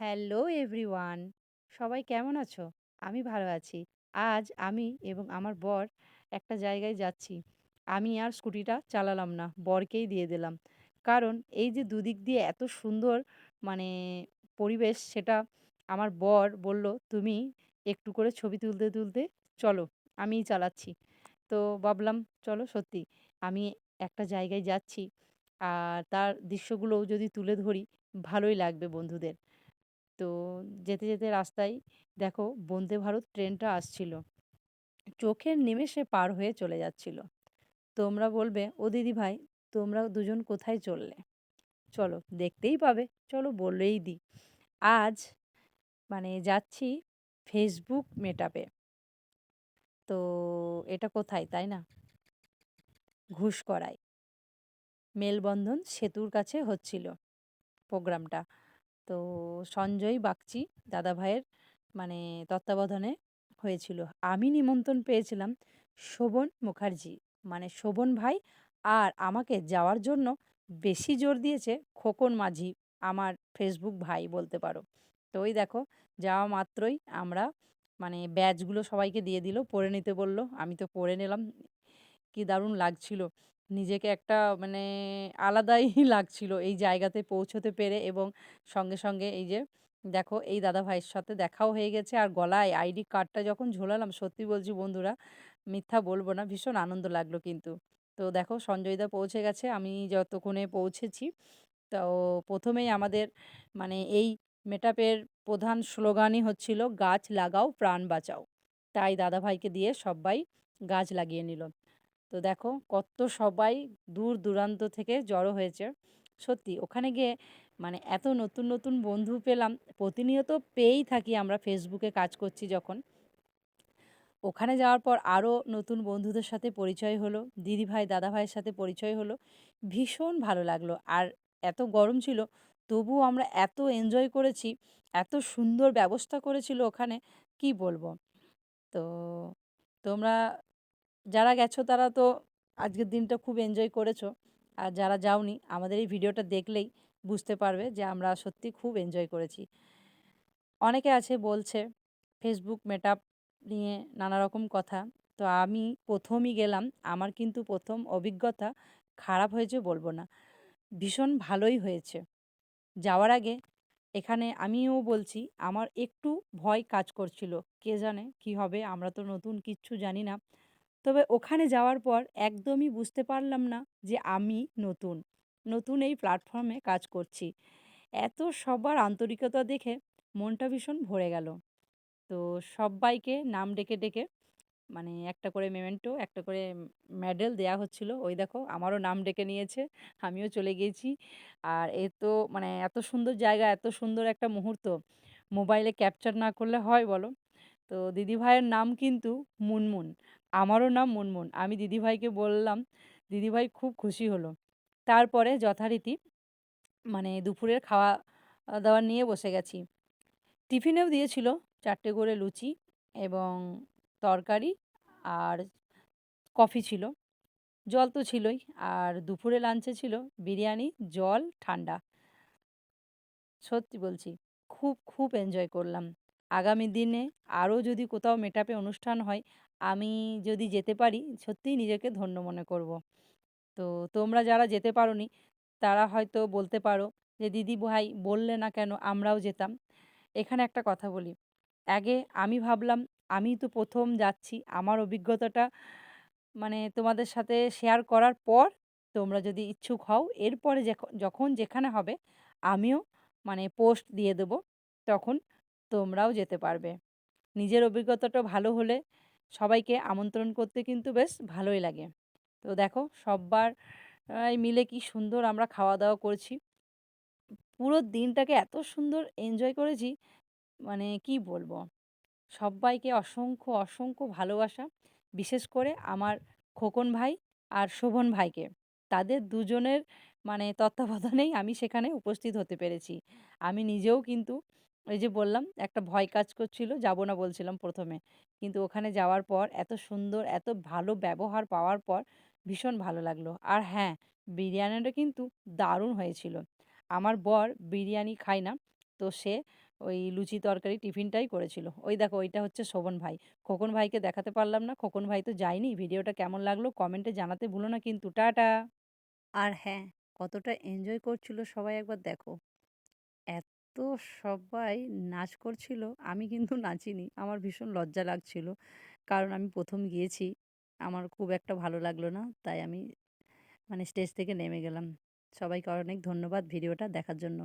Hello everyone, সবাই কেমন আছো? আমি ভালো আছি। আজ আমি এবং আমার বর একটা জায়গায় যাচ্ছি। আমি আর স্কুটিটা চালালাম না, বরকেই দিয়ে দিলাম। কারণ এই যে দুদিক দিয়ে এত সুন্দর মানে পরিবেশ সেটা আমার বর বলল, তুমি একটু করে ছবি তুলতে তুলতে চলো, আমিই চালাচ্ছি। তো ভাবলাম, চলো, সত্যি, আমি একটা জায়গায় যাচ্ছি। আর তার দৃশ্যগুলোও যদি তুলে ধরি, ভালোই লাগবে বন্ধুদের। তো যেতে যেতে রাস্তায় দেখো বন্দে ভারত ট্রেনটা আসছিল। চোখের নিমেষে পার হয়ে চলে যাচ্ছিল। তোমরা বলবে, ও দিদি ভাই, তোমরা দুজন কোথায় চললে? চলো, দেখতেই পাবে। চলো বলেই দিই আজ মানে যাচ্ছি ফেসবুক মেটাপে তো এটা কোথায়, তাই না? ঘুষ করায় মেলবন্ধন সেতুর কাছে হচ্ছিল প্রোগ্রামটা। তো সঞ্জয় বাগচি দাদাভাইয়ের মানে তত্ত্বাবধানে হয়েছিল। আমি নিমন্ত্রণ পেয়েছিলাম শোভন মুখার্জি। মানে শোভন ভাই আর আমাকে যাওয়ার জন্য বেশি জোর দিয়েছে খোকন মাঝি, আমার ফেসবুক ভাই বলতে পারো। তো ওই দেখো, যাওয়া মাত্রই আমরা মানে ব্যাচগুলো সবাইকে দিয়ে দিল, পরে নিতে বলল। আমি তো পরে নিলাম, কি দারুণ লাগছিল। নিজেকে একটা মানে আলাদাই লাগছিল এই জায়গাতে পৌঁছতে পেরে এবং সঙ্গে সঙ্গে এই যে দেখো এই দাদা ভাইয়ের সাথে দেখাও হয়ে গেছে আর গলায় আইডি কার্ডটা যখন ঝোলালাম, সত্যি বলছি বন্ধুরা, মিথ্যা বলব না, ভীষণ আনন্দ লাগল কিন্তু। তো দেখো সঞ্জয়দা পৌঁছে গেছে, আমি যতক্ষণে পৌঁছেছি, তো প্রথমেই আমাদের মানে এই মেটাপের প্রধান স্লোগানই হচ্ছিল, গাছ লাগাও, প্রাণ বাঁচাও। তাই দাদাভাইকে দিয়ে সবাই গাছ লাগিয়ে নিল। তো দেখো কত সবাই দূর দূরান্ত থেকে জড়ো হয়েছে। সত্যি ওখানে গিয়ে মানে এত নতুন নতুন বন্ধু পেলাম। প্রতিনিয়ত পেয়েই থাকি আমরা ফেসবুকে কাজ করছি যখন। ওখানে যাওয়ার পর আরও নতুন বন্ধুদের সাথে পরিচয় হলো দিদিভাই দাদাভাইয়ের সাথে পরিচয় হলো। ভীষণ ভালো লাগল। আর এত গরম ছিল, তবুও আমরা এত এনজয় করেছি, এত সুন্দর ব্যবস্থা করেছিল ওখানে, কি বলব? তো তোমরা যারা গেছো তারা তো আজকের দিনটা খুব এনজয় করেছ। আর যারা যাওনি, আমাদের এই ভিডিওটা দেখলেই বুঝতে পারবে যে আমরা সত্যি খুব এনজয় করেছি। অনেকে আছে বলছে ফেসবুক মেটআপ নিয়ে নানা রকম কথা। তো আমি প্রথমই গেলাম, আমার কিন্তু প্রথম অভিজ্ঞতা খারাপ হয়েছে বলব না, ভীষণ ভালোই হয়েছে। যাওয়ার আগে এখানে আমিও বলছি, আমার একটু ভয় কাজ করছিল, কে জানে কি হবে, আমরা তো নতুন কিচ্ছু জানি না। তবে ওখানে যাওয়ার পর একদমই বুঝতে পারলাম না যে আমি নতুন নতুন এই প্ল্যাটফর্মে কাজ করছি। এত সবার আন্তরিকতা দেখে মনটা ভীষণ ভরে গেল। তো সবাইকে নাম ডেকে ডেকে মানে একটা করে মেমেন্টো একটা করে মেডেল দেয়া হচ্ছিল। ওই দেখো আমারও নাম ডেকে নিয়েছে, আমিও চলে গিয়েছি। আর এ তো মানে এত সুন্দর জায়গা, এত সুন্দর একটা মুহূর্ত মোবাইলে ক্যাপচার না করলে হয় বলো? তো দিদিভাইয়ের নাম কিন্তু মুনমুন। আমারও নাম মুনমুন। আমি দিদিভাইকে বললাম, দিদিভাই খুব খুশি হলো। তারপরে যথারীতি মানে দুপুরের খাওয়া দাওয়া নিয়ে বসে গেছি। টিফিনেও দিয়েছিল চারটে করে লুচি এবং তরকারি আর কফি ছিল। জল তো ছিলই। আর দুপুরে লাঞ্চে ছিল বিরিয়ানি, জল, ঠান্ডা। সত্যি বলছি, খুব খুব এনজয় করলাম। আগামী দিনে আরও যদি কোথাও মেটাপে অনুষ্ঠান হয়, আমি যদি যেতে পারি, সত্যিই নিজেকে ধন্য মনে করব। তো তোমরা যারা যেতে পারোনি, তারা হয়তো বলতে পারো যে, দিদি ভাই, বললে না কেন? আমরাও যেতাম। এখানে একটা কথা বলি। আগে আমি ভাবলাম, আমি তো প্রথম যাচ্ছি, আমার অভিজ্ঞতাটা মানে তোমাদের সাথে শেয়ার করার পর তোমরা যদি ইচ্ছুক হও, এরপরে যখন যেখানে হবে, আমিও মানে পোস্ট দিয়ে দেবো, তখন তোমরাও যেতে পারবে। নিজের অভিজ্ঞতাটা ভালো হলে সবাইকে আমন্ত্রণ করতে কিন্তু বেশ ভালোই লাগে। তো দেখো, সব্বার মিলে কি সুন্দর আমরা খাওয়া দাওয়া করছি। পুরো দিনটাকে এত সুন্দর এনজয় করেছি মানে কি বলব? সব্বাইকে অসংখ্য অসংখ্য ভালোবাসা, বিশেষ করে আমার খোকন ভাই আর শোভন ভাইকে। তাদের দুজনের মানে তত্ত্বাবধানেই আমি সেখানে উপস্থিত হতে পেরেছি। আমি নিজেও কিন্তু ওই যে বললাম, একটা ভয় কাজ করছিল, যাব না বলছিলাম প্রথমে। কিন্তু ওখানে যাওয়ার পর, এত সুন্দর, এত ভালো ব্যবহার পাওয়ার পর ভীষণ ভালো লাগল। আর হ্যাঁ বিরিয়ানিটা কিন্তু দারুণ হয়েছিল। আমার বর বিরিয়ানি খায় না, তো সে ওই লুচি তরকারি টিফিনটাই করেছিল। ওই দেখো, ওইটা হচ্ছে শোভন ভাই। খোকন ভাইকে দেখাতে পারলাম না, খোকন ভাই তো যায়নি। ভিডিওটা কেমন লাগল কমেন্টে জানাতে ভুলো না কিন্তু, টাটা। আর হ্যাঁ কতটা এনজয় করছিল সবাই একবার দেখো। এত সবাই নাচ করছিল। আমি কিন্তু নাচিনি। আমার ভীষণ লজ্জা লাগছিল। কারণ আমি প্রথম গিয়েছি। আমার খুব একটা ভালো লাগল না। তাই আমি মানে স্টেজ থেকে নেমে গেলাম। সবাইকে অনেক ধন্যবাদ ভিডিওটা দেখার জন্য।